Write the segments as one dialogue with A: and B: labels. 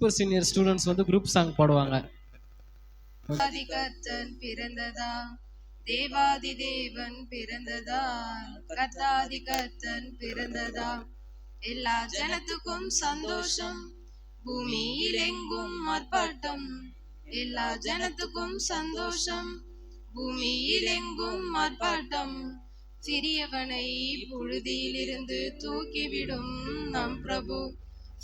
A: Super senior students வந்து group song பாடுவாங்க.
B: கர்த்தன் பிறந்ததா? தேவாதி தேவன் பிறந்ததா? கர்த்தாதி கர்த்தன் பிறந்ததா? எல்லா ஜனத்துக்கும் சந்தோஷம் பூமியில் எங்கும் ஆர்ப்பாட்டம். எல்லா ஜனத்துக்கும் சந்தோஷம் பூமியில் எங்கும் ஆர்ப்பாட்டம். சிறியவனை புழுதியிலிருந்து தூக்கிவிடும் நம் பிரபு.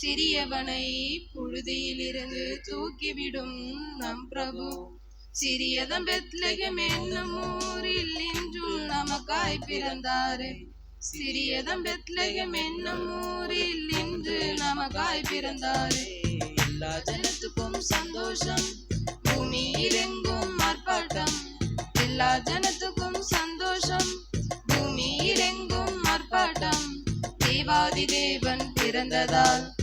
B: சிறியவனை புழுதியிலிருந்து தூக்கிவிடும் நம் பிரபு. சிறியதம் பெத்லகம் என்னும் ஊரில் இன்றும் நமக்காய் பிறந்தாரே. சிறியதம் பெத்லகம் என்னும் ஊரில் இன்று நமக்காய் பிறந்தாரே. எல்லா ஜனத்துக்கும் சந்தோஷம் பூமியிலெங்கும் ஆர்ப்பாட்டம். எல்லா ஜனத்துக்கும் சந்தோஷம் பூமியிலெங்கும் ஆர்ப்பாட்டம். தேவாதி தேவன் பிறந்ததால்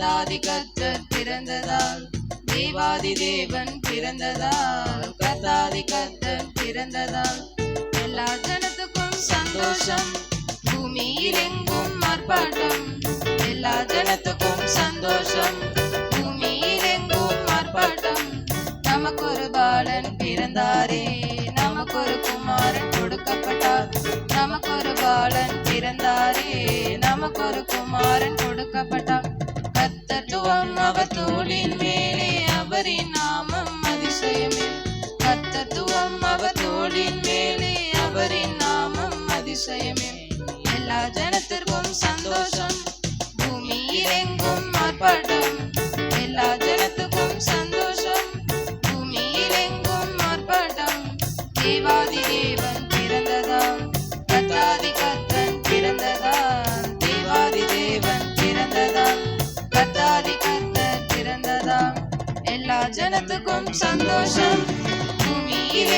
B: கர்த்தாதி கர்த்தர் பிறந்ததால் தேவாதி தேவன் பிறந்ததால் கர்த்தாதி கர்த்தர் பிறந்ததால் எல்லா ஜனத்துக்கும் சந்தோஷம் பூமியில் எங்கும் ஆர்ப்பாட்டம். எல்லா ஜனத்துக்கும் சந்தோஷம் பூமியில் எங்கும் ஆர்ப்பாட்டம். ஒரு பாலன் பிறந்தாரே நமக்கு ஒரு குமாரன் கொடுக்கப்பட்டார். நமக்கு ஒரு பாலன் பிறந்தாரே நமக்கு ஒரு குமாரன் கொடுக்கப்பட்டார். கர்த்தத்துவம் அவர் தோளின் மேலே அவரின் நாமம் அதிசயமே. கர்த்தத்துவம் அவர் தோளின் மேலே அவரின் நாமம் அதிசயமே. எல்லா ஜனத்திற்கும் சந்தோஷம் பூமியில் எங்கும் ஆர்ப்பாட்டம். எல்லா ஜனத்துக்கும் சந்தோஷம் பூமியில் எங்கும் ஆர்ப்பாட்டம். தேவாதி தேவன் எல்லா ஜனத்துக்கும் சந்தோஷம். பூமியில்